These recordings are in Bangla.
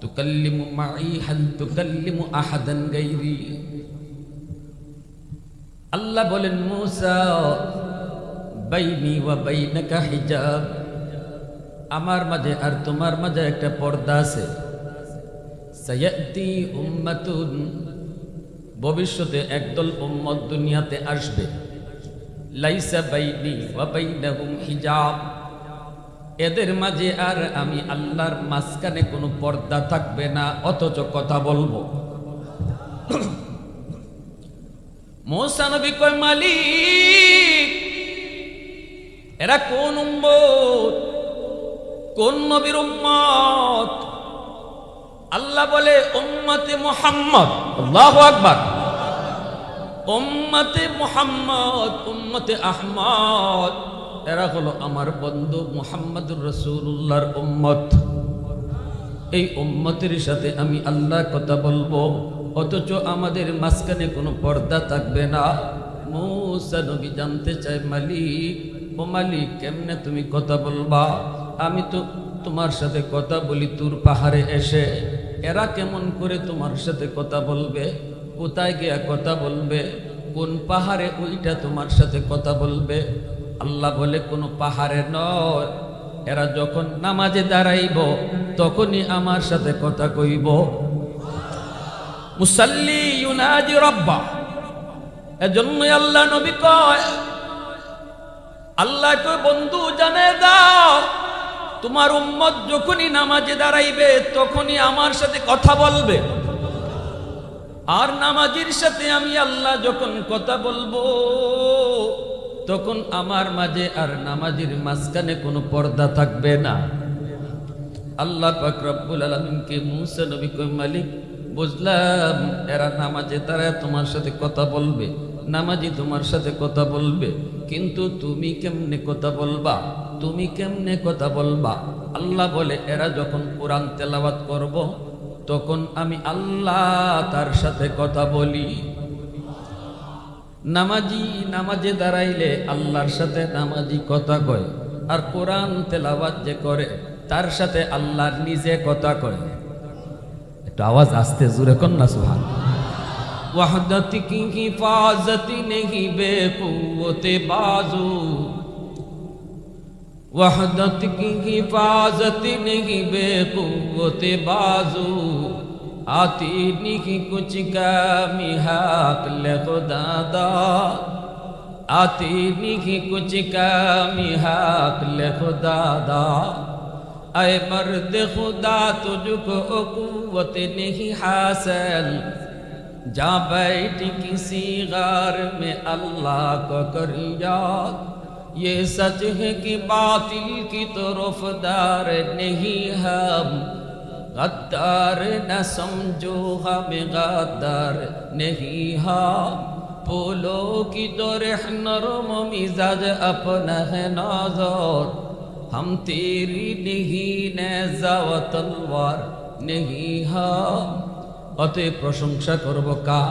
তুকাল্লিমু মাই হাল তুকাল্লিমু আহাদান গাইরি। আল্লাহ বলেন, মুসা, বাইনি ওয়া বাইনাকা হিজাব। আমার মাঝে আর তোমার মাঝে একটা পর্দা আছে। সায়াতি উম্মাতুন, ভবিষ্যতে একদল উম্মত দুনিয়াতে আসবে। লাইসা বাইনি ওয়া বাইনাহুম হিজাব। এদের মাঝে আর আমি আল্লাহর মাঝখানে কোনো পর্দা থাকবে না, অথচ কথা বলব। মৌসা নবী কয়, মালিক, এরা কোন উম্মত? কোন নবীর উম্মত? আল্লাহ বলে, উম্মতে মোহাম্মদ। আল্লাহু আকবার। উম্মতে মোহাম্মদ, উম্মতে আহমদ। এরা হলো আমার বন্ধু মোহাম্মদুর রসুল্লাহর উম্মত। এই উম্মতের সাথে আমি আল্লাহ কথা বলব, অথচ আমাদের মাঝখানে কোনো পর্দা থাকবে না। মৌসা নবী জানতে চাই মালিক, ও মালিক, কেমনে তুমি কথা বলবা? আমি তো তোমার সাথে কথা বলি, তোর পাহাড়ে এসে। এরা কেমন করে তোমার সাথে কথা বলবে? কোথায় গিয়া কথা বলবে? কোন পাহাড়ে ওইটা তোমার সাথে কথা বলবে? আল্লাহ বলে, কোনো পাহাড়ে নয়। এরা যখন নামাজে দাঁড়াইব, তখনই আমার সাথে কথা কইব। মুসাল্লি ইউনাজি রব্বা। এজন্যই আল্লাহ নবী কয়, আল্লাহ কয়, বন্ধু, জানে দাও, তোমার উম্মত যখনই নামাজে দাঁড়াইবে, তখনই আমার সাথে কথা বলবে। আর নামাজির সাথে আমি আল্লাহ যখন কথা বলব তখন আমার মাঝে আর নামাজির মাঝখানে কোনো পর্দা থাকবে না। আল্লাহ রব্বুল আলমিনকে মুসা নবী মালিক, বুঝলাম এরা নামাজে তারা তোমার সাথে কথা বলবে, নামাজি তোমার সাথে কথা বলবে, কিন্তু তুমি কেমনে কথা বলবা? তুমি কেমনে কথা বলবা? আল্লাহ বলে, এরা যখন কোরআন তেলাওয়াত করব, তখন আমি আল্লাহ তার সাথে কথা বলি। নামাজি নামাজে দাঁড়াইলে আল্লাহর সাথে নামাজি কথা কয়, আর কোরআন তেলাবাদ যে করে, তার সাথে আল্লাহর নিজে কথা কয়। একটু আওয়াজ আসতে জুড়ে কন না সুহান وحدت কি حفاظت নেহি بے বাজু। بازو وحدت کی حفاظت نہیں بے آتی نیکی کچھ کامی حق لے خدا دا۔ آتی نیکی کچھ کامی حق لے خدا دا۔ اے مرد خدا، تجھ کو قوت نہیں حاصل۔ جا بیٹھ کسی غار میں اللہ کو کر یاد۔ یہ سچ ہے کہ باطل کی طرف دار نہیں ہم۔ गद्दार न समझो हमें गद्दार नहीं हम फूलों की तरह नरम मिजाज अपना है नजर हम तेरी नहीं नेजा व तलवार नहीं हम অতএব প্রশংসা করব কা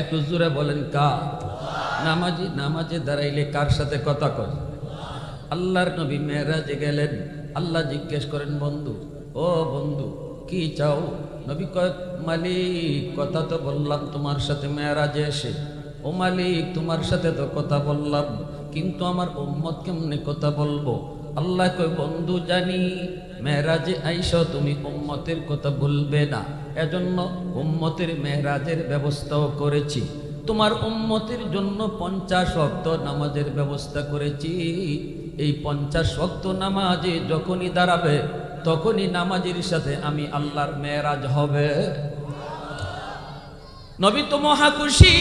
একটু জোরে বলেন কা নামাজি নামাজে দাঁড়াইলে কার সাথে কথা কয় আল্লাহর নবী মেয়েরাজে গেলেন আল্লাহ জিজ্ঞেস করেন বন্ধু ও বন্ধু, কি চাও? নবী কয়, মালিক, কথা তো বললাম তোমার সাথে, মেয়েরাজে এসে। ও মালিক, তোমার সাথে তো কথা বললাম, কিন্তু আমার উম্মত কেমনে কথা বলব? আল্লাহ কয়, বন্ধু, জানি মেহরাজে আইস, তুমি উম্মতের কথা বলবে না। এজন্য উম্মতের মেহরাজের ব্যবস্থাও করেছি। তোমার উম্মতের জন্য পঞ্চাশ অক্ত নামাজের ব্যবস্থা করেছি। এই পঞ্চাশ অক্ত নামাজে যখনই দাঁড়াবে তখনই নামাজের সাথে আমি আল্লাহর মেহরাজ হবে। নবী তো মহাখুশি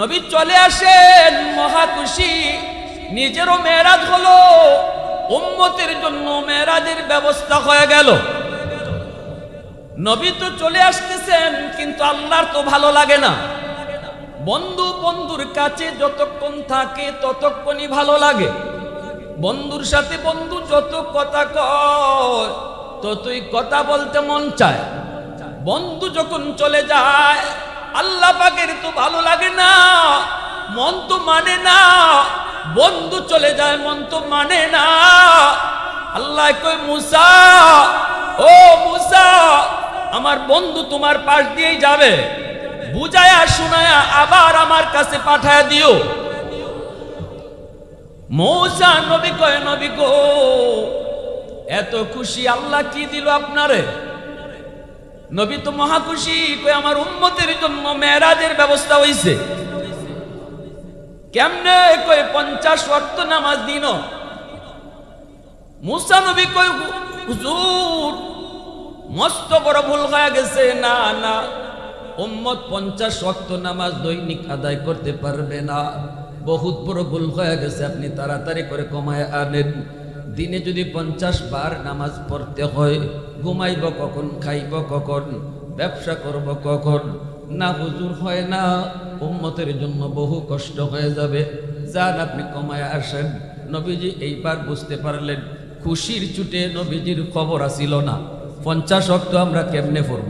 নবী চলে আসেন মহাখুশি নিজেরও মেয়েরাজ হলো। উম্মতের জন্য মেয়েরাজের ব্যবস্থা হয়ে গেল। নবী তো চলে আসতেছেন, কিন্তু আল্লাহর তো ভালো লাগে না। বন্ধু বন্ধুর কাছে যতক্ষণ থাকে ততক্ষণই ভালো লাগে। বন্ধুর সাথে বন্ধু যত কথা কয়, ততই কথা বলতে মন চায়। বন্ধু যখন চলে যায়, আল্লাহ পাকের তো ভালো লাগে না, মন তো মানে না। বন্ধু চলে যায়, মন তো মানে না। আল্লাহ কই মুসা, ও মুসা, আমার বন্ধু তোমার পাশ দিয়েই যাবে। বুঝায়া, শুনায়া আবার আমার কাছে পাঠায় দিও। মৌসা নবী কয়, নবী গো, এত খুশি আল্লাহ কি দিল আপনারে? নবী তো মহা খুশি কই আমার উম্মতের জন্য মেরাজের ব্যবস্থা হইছে। কেমনে কই পঞ্চাশ ওয়াক্ত নামাজ দিন। মুসা নবী কই হুজুর, মস্ত বড় ভুল হয়ে গেছে। না না, উম্মত পঞ্চাশ ওয়াক্ত নামাজ দৈনিক আদায় করতে পারবে না। বহুত বড় ভুল হয়ে গেছে, আপনি তাড়াতাড়ি করে কমায় আনেন। দিনে যদি পঞ্চাশ বার নামাজ পড়তে হয়, ঘুমাইব কখন, খাইব কখন, ব্যবসা করব কখন? না হুজুর হয় না, উম্মতের জন্য বহু কষ্ট হয়ে যাবে। যান আপনি কমায় আসেন। নবীজি এইবার বুঝতে পারলেন, খুশির চুটে নবীজির খবর আসিল না। পঞ্চাশ অক্ট আমরা কেমনে পড়ব?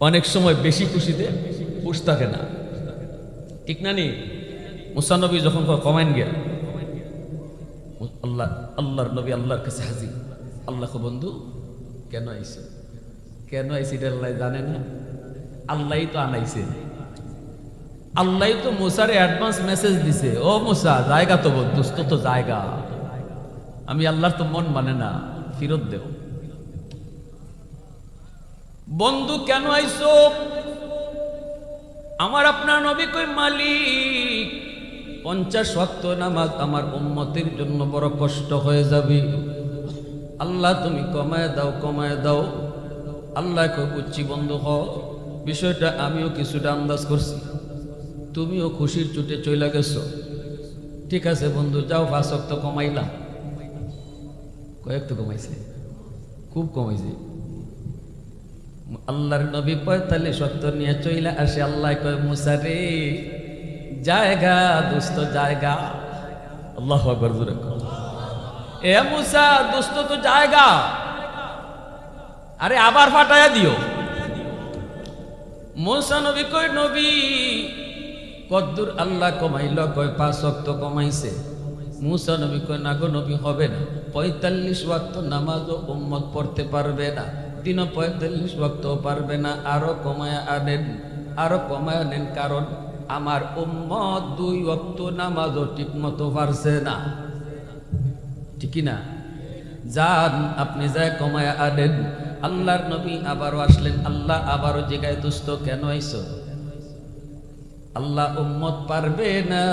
অনেক সময় বেশি খুশিতে পুষ থাকে না। ঠিক না নি? মুসানবী যখন কমাইন গিয়া আল্লাহ, আল্লাহর নবী আল্লাহর কাছে হাজির। আল্লাহ বন্ধু, কেন আইছে? কেন আইছে এটা আল্লাহ জানে না। আল্লাহই তো আনাইছে। আল্লাহই তো মুসারে অ্যাডভান্স মেসেজ দিছে। ও মুসা, জায়গা তো দোস্ত তো জায়গা। আমি আল্লাহর তো মন মানে না, ফিরত দেও। বন্ধু, কেন আইসো আমার আপনার নবী কই মালিক? পঞ্চাশ ওয়াক্ত নামাজ আমার উম্মতের জন্য বড় কষ্ট হয়ে যাবে। আল্লাহ তুমি কমায় দাও কমায় দাও। আল্লাহ বুঝছি বন্ধু হ বিষয়টা আমিও কিছুটা আন্দাজ করছি। তুমিও খুশির চুটে চলে গেছো। ঠিক আছে বন্ধু, যাও পাঁচ ওয়াক্ত কমাইলাম কয়েক তো কমাইছে? খুব কমাইছে। আল্লাহর নবী পঁয়তাল্লিশ সত্তর নিয়ে চইলা আসে, আল্লাহ কয়, মুসা রে, জায়গা, দোস্ত জায়গা। আল্লাহ আকবর জোরে এ মুসা, দোস্ত তো জায়গা। আরে, আবার ফাটায়া দিও। মুসা নবী কই নবী, কদ্দুর আল্লাহ কমাইল, কয়, পাঁচ অক্ত কমাইছে। মুসা নবী কয়, না গো নবী, হবে না। পঁয়তাল্লিশ ওয়াক্ত নামাজও উম্মত পড়তে পারবে না। দিনও পঁয়তাল্লিশ ভক্ত পারবে না, আরও কমায় আনেন, আরও কমায় আনেন কারণ আমার উম্মত দুই ওয়াক্ত নামাজও ঠিক মতো পারছে না। ঠিকই না? যান, আপনি যায় কমায় আনেন। আল্লাহর নবী আবারও আসলেন, আল্লাহ আবারও জিগায় দুস্থ কেন আইসো? আল্লাহ উম্মত পারবে না।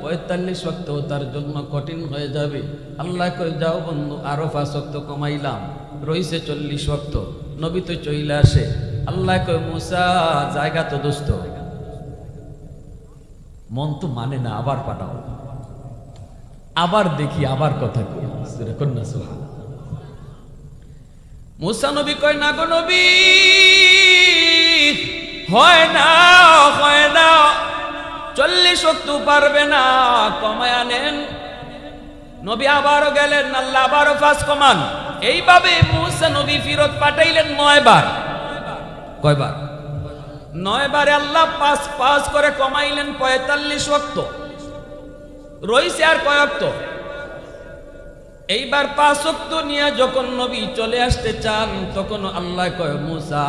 পঁয়তাল্লিশ ওয়াক্ত তার জন্য কঠিন হয়ে যাবে। আল্লাহ কই যাও বন্ধু আরও পাঁচ ওয়াক্ত কমাইলাম। রইছে চল্লিশ ওয়াক্ত। নবী তো চইলে আসে। আল্লাহ কই মুসা, জায়গা তো দোস্ত মন তো মানে না, আবার পাঠাও। আবার দেখি, আবার কথা কন্যা সুহা মুসা নবী কয়, না গো নবী, হয় না হয় না। চল্লিশ অক্টু পারবে না, কমায় আনেন। নবী আবারও গেলেন, আল্লাহ আবারও ফাঁস কমান। এইভাবে মুসা নবী ফিরত পাঠাইলেন নয় বার কয়বার? নয় বারে আল্লাহ পাঁচ পাঁচ করে কমাইলেন পঁয়তাল্লিশ অক্ত রইছে আর কয়ক্ত এইবার পাঁচ অক্ত নিয়ে যখন নবী চলে আসতে চান তখন আল্লাহ কয়, মুসা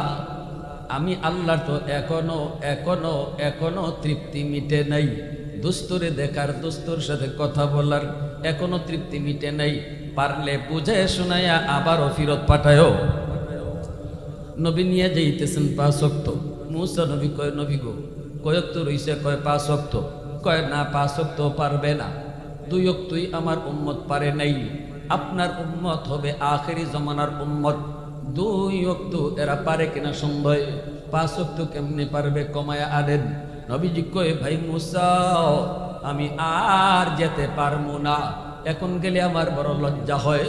আমি আল্লাহ তো এখনও এখনও এখনও তৃপ্তি মিটে নাই। দুস্তরে দেখার দুস্তর সাথে কথা বলার এখনও তৃপ্তি মিটে নাই। পারলে বুঝে শোনায়া আবারও ফিরত পাঠায়ও। নবী নিয়ে যাইতেছেন পাঁচ অক্ত মুসা নবী কয়, নবী গো, কয়ক্ত রইছে, কয় পাঁচ অক্ত কয়, না, পাঁচ অক্ত পারবে না। দুই অক্তই আমার উম্মত পারে নাই। আপনার উম্মত হবে আখেরি জমানার উম্মত। দুই অক্ত এরা পারে কিনা সন্দেহ, পাঁচ অক্ত কেমনে পারবে কমায়া আনেন। নবীজি কয়ে, ভাই মুসা, আমি আর যেতে পারব না। এখন গেলে আমার বড় লজ্জা হয়,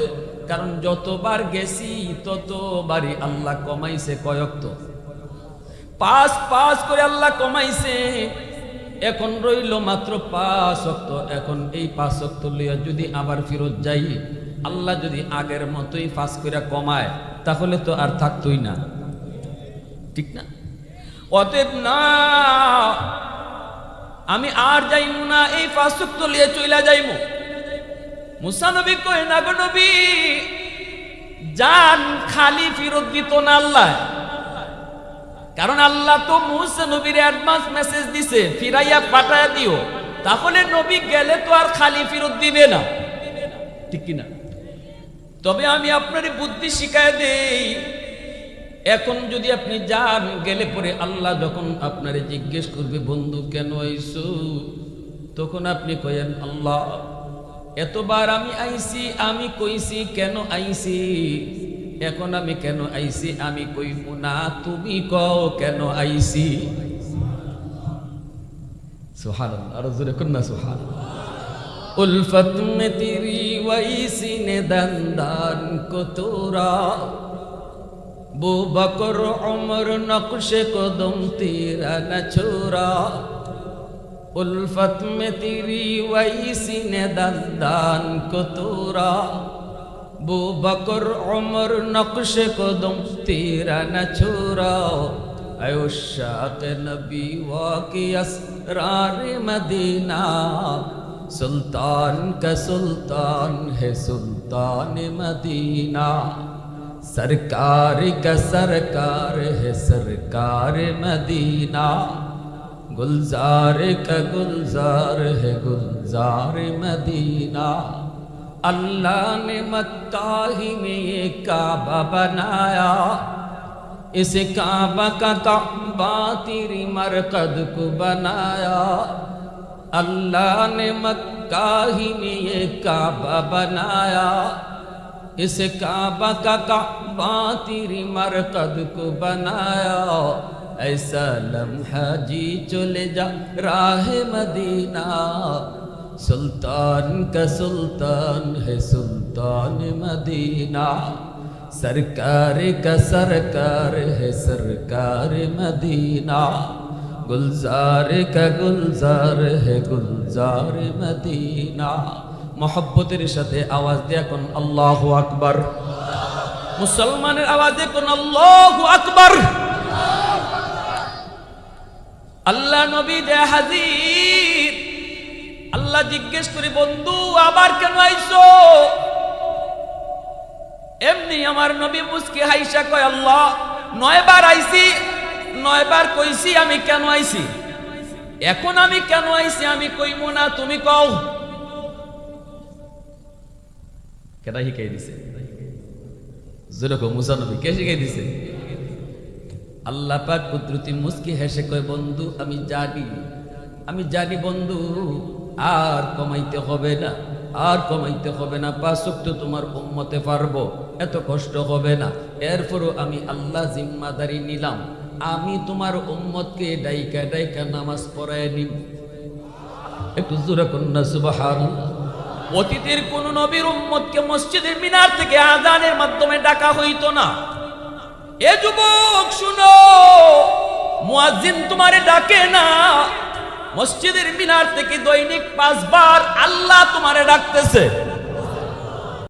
কারণ যতবার গেছি, ততবারই আল্লাহ কমাইছে কয়ক্ত পাঁচ পাঁচ করে আল্লাহ কমাইছে, এখন রইল মাত্র পাঁচ অক্ত এখন এই পাঁচ অক্ত লইয়া যদি আবার ফিরত যাই আল্লাহ যদি আগের মতোই পাঁচ করে কমায়, তাহলে তো আর থাকতোই না। ঠিক না? অতএব না, আমি আর যাইমু না, এই অক্ত লিয়ে চইলা যাইমু। মুসা নবী কয়, না গো নবী, জান খালি ফিরত দিত না আল্লাহ। কারণ আল্লাহ তো মুসা নবীর অ্যাডভান্স মেসেজ দিছে, ফিরাইয়া পাঠায়া দিও। তাহলে নবী গেলে তো আর খালি ফেরত দিবে না। ঠিক কিনা? তবে আমি আপনার বুদ্ধি শিখায় দেই। এখন যদি আপনি যান, গেলে পরে আল্লাহ যখন আপনারে জিজ্ঞেস করবে, বন্ধু, কেন আইসু? তখন আপনি কয়েন আল্লাহ, এতবার আমি আইছি আমি কইছি, কেন আইছি এখন আমি কেন আইছি আমি কইব না, তুমি কও কেন আইছি সুহান আরও জোরে কন্যা সুহান उल्फत में तेरी वैसी ने दंदान को तोरा वो बकर उमर नक्श कदम तेरा न छोरा उल्फत में तेरी वैसी ने दंदान को तोरा वो बकर उमर नक्श कदम तेरा न छोरा अयो शाक नबी वाकी असरार سلطان کا سلطان ہے سلطان مدینہ۔ سرکار کا سرکار ہے سرکار مدینہ۔ گلزار کا گلزار ہے گلزار مدینہ۔ اللہ نے مکہ ہی میں یہ کعبہ بنایا۔ اس کعبہ کا کعبہ تیری مرکد کو بنایا۔ اللہ نے مکہ ہی میں یہ کعبہ بنایا۔ اس کعبہ کا کعبہ تیری مرکد کو بنایا۔ ایسا لمحہ جی چلے جا راہ مدینہ۔ سلطان کا سلطان ہے سلطان مدینہ۔ سرکار کا سرکار ہے سرکار مدینہ۔ গুলজার کا گلزار ہے گلزار مدینہ মহব্বতের সাথে আওয়াজ দিয়ে এখন আল্লাহ আকবর। মুসলমানের আওয়াজ এখন আল্লাহ আকবর। আল্লাহ নবী দে হাজির। আল্লাহ জিজ্ঞেস করি, বন্ধু, আবার কেন আইছো? এমনি আমার নবী মুসকি হাইসা কয়, আল্লাহ, নয়বার আইছি। নয়বার কইছি, আমি কেন আইছি? এখন আমি কেন আইছি, আমি কইমু না, তুমি কও। কেটা শিকাই দিছে? যেরকম মুসা নবী, কে শিখাই দিছে? আল্লাহ পাক কুদরতি মুস্কি হেসে কয়, বন্ধু, আমি জানি আমি জানি বন্ধু, আর কমাইতে হবে না, আর কমাইতে হবে না পাঁচক তো তোমার উম্মতে পারব, এত কষ্ট হবে না। এরপরও আমি আল্লাহ জিম্মাদারি নিলাম। আমি তোমার উম্মতকে ডাইকা ডাইকা নামাজ পড়ায় নিব। একটু জোরে কন্যা সুবাহান অতীতের কোন নবীর উম্মতকে মসজিদের মিনার থেকে আজানের মাধ্যমে ডাকা হইতো না। এ যুবক, শুনো। মুয়াজ্জিন তোমারে ডাকে না। মসজিদের মিনার থেকে দৈনিক পাঁচবার আল্লাহ তোমারে ডাকতেছে।